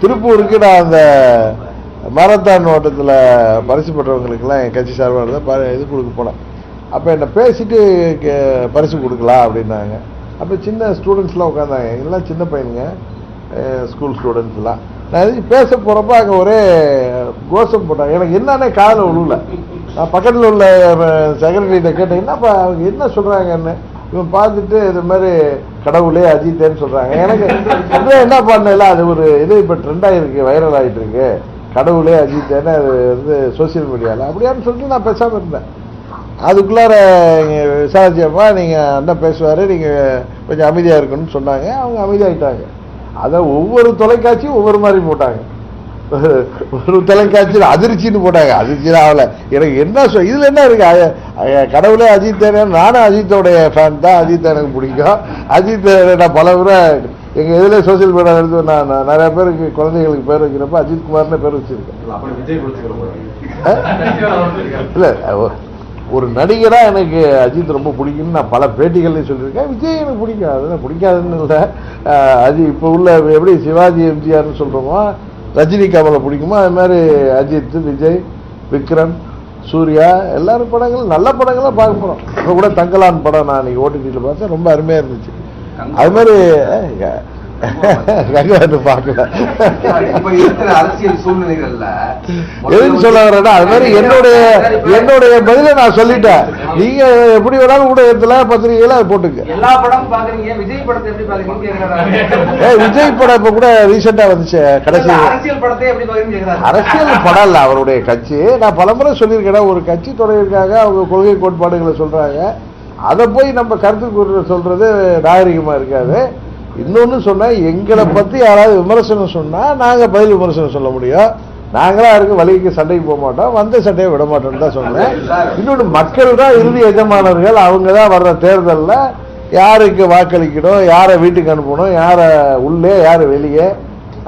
திருப்பூருக்கு நான் அந்த மாரத்தான் ஓட்டத்தில் பரிசு பெற்றவங்களுக்கெல்லாம் என் கட்சி சார்பாக இருந்தால் இது கொடுக்க போனேன். அப்போ என்னை பேசிட்டு கே- பரிசு கொடுக்கலாம் அப்படின்னாங்க. அப்போ சின்ன ஸ்டூடெண்ட்ஸ்லாம் உட்காந்தாங்க எல்லாம் சின்ன பையனுங்க. ஸ்கூல் ஸ்டூடெண்ட்ஸ்லாம் நான் எதுக்கு பேச போகிறப்ப அங்கே ஒரே கோஷம் போட்டாங்க. எனக்கு என்னன்னே காதில் விழுல நான் பக்கத்தில் உள்ள செக்ரட்டரிகிட்ட கேட்டேன் என்னப்பா அவங்க என்ன சொல்கிறாங்கன்னு இவன் பார்த்துட்டு இது மாதிரி கடவுளே அஜித்தேன்னு சொல்கிறாங்க எனக்கு என்ன பண்ணல? அது ஒரு இது இப்போ ட்ரெண்டாக இருக்குது வைரல் ஆகிட்டு இருக்கு கடவுளே அஜித்தேன்னு அது வந்து சோஷியல் மீடியாவில் அப்படியான்னு சொல்லிட்டு நான் பேசாமல் இருந்தேன். அதுக்குள்ளார இங்க விசாரிச்சப்பா நீங்கள் அண்ணன் பேசுவார் நீங்கள் கொஞ்சம் அமைதியாக இருக்கணும்னு சொன்னாங்க. அவங்க அமைதியாகிட்டாங்க அதை ஒவ்வொரு தொலைக்காட்சியும் ஒவ்வொரு மாதிரி போட்டாங்க. ஒரு தொலைக்காட்சியில் அதிர்ச்சின்னு போட்டாங்க. அதிர்ச்சியில் ஆகல. எனக்கு என்ன சொல் இதில் என்ன இருக்கு? அ- அ- கடவுளே அஜித் நானும் அஜித்தோடைய ஃபேன் தான். அஜித் எனக்கு பிடிக்கும். அஜித் நான் பல முறை எங்கள் இதில் சோசியல் மீடியா எடுத்து நான் நிறைய பேருக்கு குழந்தைகளுக்கு பேர் வைக்கிறப்ப அஜித் குமார்னு பேர் வச்சிருக்கேன். இல்லை ஒரு நடிகரா எனக்கு அஜித் ரொம்ப பிடிக்கும்னு நான் பல பேட்டிகள்லையும் சொல்லியிருக்கேன். விஜய் எனக்கு பிடிக்கும். அதெல்லாம் பிடிக்காதுன்னு இல்லை. அது இப்போ உள்ள எப்படி சிவாஜி எம்ஜிஆர்னு சொல்கிறோமோ ரஜினி கமலை பிடிக்குமோ அது மாதிரி அஜித் விஜய் விக்ரம் சூர்யா எல்லாரும் படங்களும் நல்ல படங்களா பார்க்க போகிறோம் இப்போ கூட தங்கலான் படம் நான் இன்னைக்கு ஓடிடியில் பார்த்தேன் ரொம்ப அருமையாக இருந்துச்சு. அது மாதிரி கங்கவான்னு பார்க்கல. அரசியல் சூழ்நிலைகள்ல எதுக்கு சொல்ல வரேன்னா அது மாதிரி என்னுடைய என்னுடைய பதிலை நான் சொல்லிட்டேன். நீங்க எப்படி வேணாலும் ஊடகத்துல பத்திரிகையில அதை போட்டுக்க. எல்லா பாக்குறீங்க. விஜய் படத்தை எப்படி ஏ விஜய் படம் இப்ப கூட ரீசெண்டா வந்துச்சு கடைசி அரசியல் படத்தை எப்படி பாக்குறீங்கன்னு கேக்குறாரு. அரசியல் படம் இல்ல அவருடைய கட்சி. நான் பலமுறை சொல்லியிருக்கேன். ஒரு கட்சி தொடங்கியிருக்காங்க அவங்க கொள்கை கோட்பாடுகளை சொல்றாங்க. அதை போய் நம்ம கருத்து கூற சொல்றது நாகரிகமா இருக்காது. இன்னொன்று சொன்னால் எங்களை பற்றி யாராவது விமர்சனம் சொன்னால் நாங்கள் பதில் விமர்சனம் சொல்ல முடியும். நாங்களா இருக்க வழிக்கு சண்டைக்கு போக மாட்டோம் வந்த சண்டையை விட மாட்டோம்னு தான் சொன்னேன் இன்னொன்று மக்கள் தான் இறுதி எஜமானர்கள் அவங்க தான் வர்ற தேர்தலில் யாருக்கு வாக்களிக்கணும் யாரை வீட்டுக்கு அனுப்பணும் யாரை உள்ளே யாரை வெளியே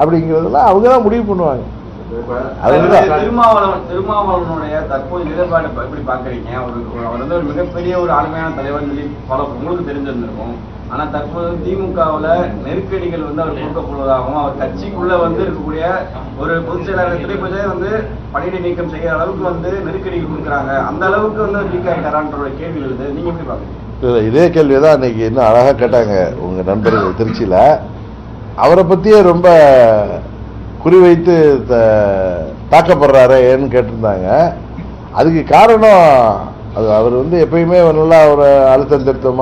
அப்படிங்கிறதெல்லாம் அவங்க தான் முடிவு பண்ணுவாங்க. திருமாவளவன் திருமாவளவனுடைய தற்போது நிலைப்பாடு எப்படி பாக்குறீங்க ஒரு அவர் வந்து ஒரு மிகப்பெரிய ஒரு ஆளுமையான தலைவர் சொல்லி பல உங்களுக்கு தெரிஞ்சிருந்திருக்கும். ஆனா தற்போது திமுகவுல நெருக்கடிகள் வந்து அவர் கொடுக்கப்படுவதாகவும் அவர் கட்சிக்குள்ள வந்து இருக்கக்கூடிய ஒரு பொதுச் செயலாளர் திரைப்பதை வந்து பணியிடை நீக்கம் செய்யற அளவுக்கு வந்து நெருக்கடிகள் கொடுக்குறாங்க? அந்த அளவுக்கு வந்து வீக் ஆகிட்டாரான்ற ஒரு கேள்வி எழுது. நீங்க எப்படி பாக்குறீங்க இதே கேள்வியை தான் இன்னைக்கு இன்னும் அழகாக கேட்டாங்க உங்க நண்பர்கள் திருச்சியில். அவரை பற்றியே ரொம்ப குறிவைத்து த- தாக்கப்படுறாரு ஏன்னு கேட்டிருந்தாங்க. அதுக்கு காரணம் அது அவர் வந்து எப்பயுமே நல்லா ஒரு அழுத்தம் திருத்தமாக